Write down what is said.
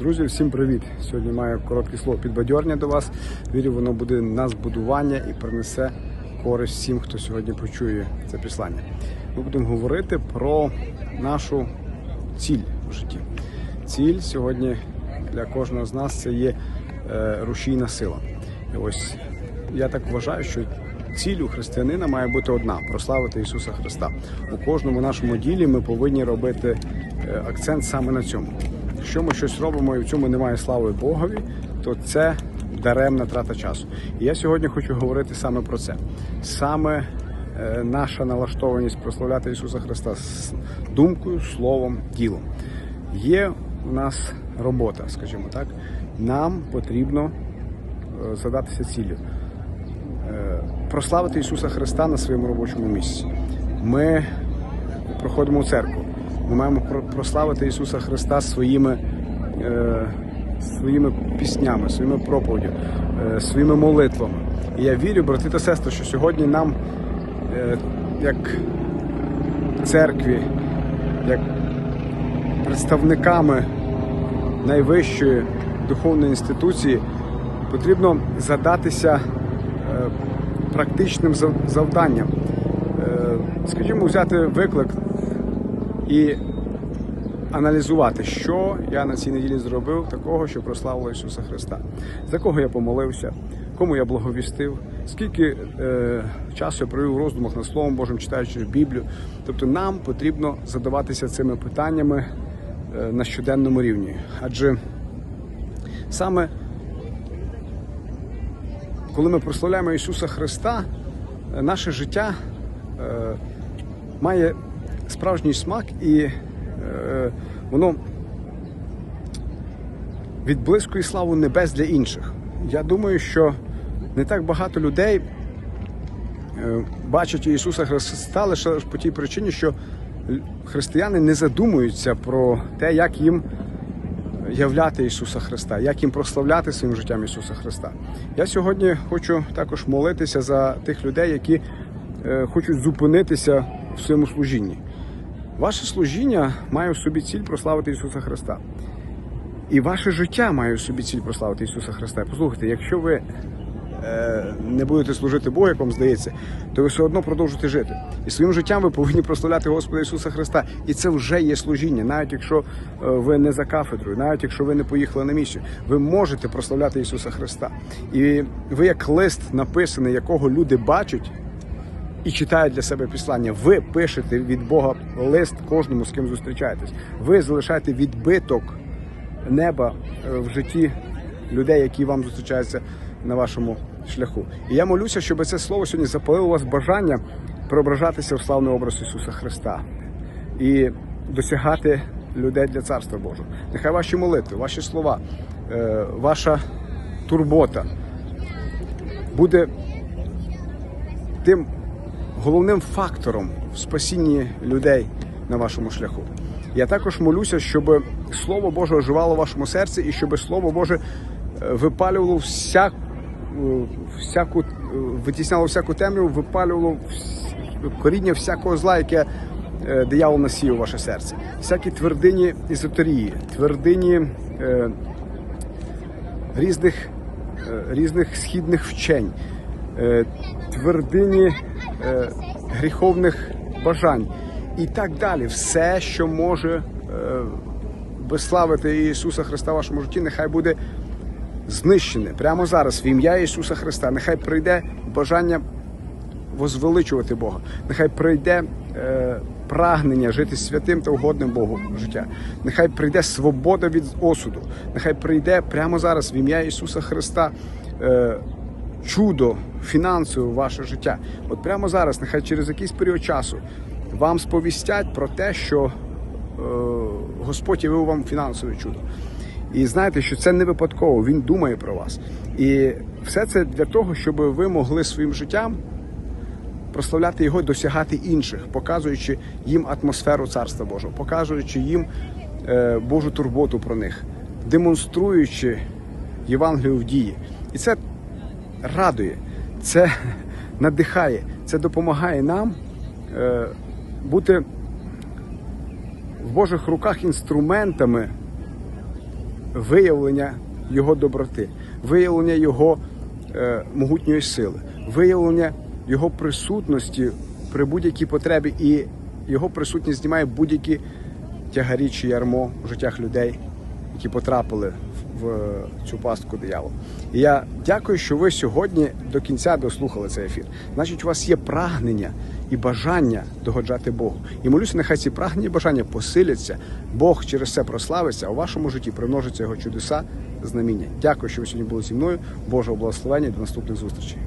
Друзі, всім привіт! Сьогодні маю коротке слово підбадьорення до вас. Вірю, воно буде на збудування і принесе користь всім, хто сьогодні почує це післання. Ми будемо говорити про нашу ціль в житті. Ціль сьогодні для кожного з нас це є е, рушійна сила. І ось я так вважаю, що ціль у християнина має бути одна прославити Ісуса Христа. У кожному нашому ділі ми повинні робити е, акцент саме на цьому. Якщо ми щось робимо і в цьому немає слави Богові, то це даремна трата часу. І я сьогодні хочу говорити саме про це. Саме е, наша налаштованість прославляти Ісуса Христа з думкою, словом, ділом. Є у нас робота, скажімо так. Нам потрібно е, задатися ціллю. Е, прославити Ісуса Христа на своєму робочому місці. Ми проходимо у церкву. Ми маємо прославити Ісуса Христа своїми, е, своїми піснями, своїми проповідями, е, своїми молитвами. І я вірю, брати та сестри, що сьогодні нам, е, як церкві, як представниками найвищої духовної інституції потрібно задатися практичним завданням. Скажімо, взяти виклик і аналізувати, що я на цій неділі зробив такого, що прославило Ісуса Христа, за кого я помолився, кому я благовістив, скільки е, часу я провів у роздумах над Словом Божим, читаючи Біблію. Тобто нам потрібно задаватися цими питаннями е, на щоденному рівні. Адже саме коли ми прославляємо Ісуса Христа, е, наше життя е, має справжній смак і е, воно відблискує славу небес для інших. Я думаю, що не так багато людей е, бачать Ісуса Христа лише по тій причині, що християни не задумуються про те, як їм являти Ісуса Христа, як їм прославляти своїм життям Ісуса Христа. Я сьогодні хочу також молитися за тих людей, які е, хочуть зупинитися в своєму служінні. Ваше служіння має в собі ціль прославити Ісуса Христа. І ваше життя має в собі ціль прославити Ісуса Христа. Послухайте, якщо ви е, не будете служити Богу, як вам здається, то ви все одно продовжуєте жити. І своїм життям ви повинні прославляти Господа Ісуса Христа. І це вже є служіння, навіть якщо е, ви не за кафедрою, навіть якщо ви не поїхали на місію, ви можете прославляти Ісуса Христа. І ви як лист написаний, якого люди бачать. І читають для себе післання. Ви пишете від Бога лист кожному, з ким зустрічаєтесь. Ви залишаєте відбиток неба е, в житті людей, які вам зустрічаються на вашому шляху. І я молюся, щоб це слово сьогодні запалило у вас бажання преображатися в славний образ Ісуса Христа і досягати людей для Царства Божого. Нехай ваші молитви, ваші слова, е, ваша турбота буде тим головним фактором в спасінні людей на вашому шляху. Я також молюся, щоб Слово Боже оживало в вашому серці і щоб Слово Боже е, випалювало е, всяку, е, витісняло всяку темряву, випалювало коріння всякого зла, яке диявол насіяв ваше серце. Всякі твердині ізотерії, твердині різних, різних східних вчень, твердині е, гріховних бажань і так далі. Все, що може е, безславити Ісуса Христа в вашому житті, нехай буде знищене прямо зараз в ім'я Ісуса Христа. Нехай прийде бажання возвеличувати Бога. Нехай прийде е, прагнення жити святим та угодним Богу життя. Нехай прийде свобода від осуду. Нехай прийде прямо зараз в ім'я Ісуса Христа. Чудо фінансове в ваше життя. От прямо зараз, нехай через якийсь період часу вам сповістять про те, що е, Господь явив вам фінансове чудо. І знаєте, що це не випадково, він думає про вас. І все це для того, щоб ви могли своїм життям прославляти його, досягати інших, показуючи їм атмосферу Царства Божого, показуючи їм е, Божу турботу про них, демонструючи Євангелію в дії. І це радує, це надихає, це допомагає нам е, бути в Божих руках інструментами виявлення Його доброти, виявлення Його е, могутньої сили, виявлення Його присутності при будь-якій потребі, і Його присутність знімає будь-які тягарі чи ярмо в життях людей, які потрапили в цю пастку диявол. І я дякую, що ви сьогодні до кінця дослухали цей ефір. Значить, у вас є прагнення і бажання догоджати Богу. І молюся, нехай ці прагнення і бажання посиляться. Бог через це прославиться, а у вашому житті примножиться його чудеса, знаміння. Дякую, що ви сьогодні були зі мною. Божого благословення і до наступних зустрічей.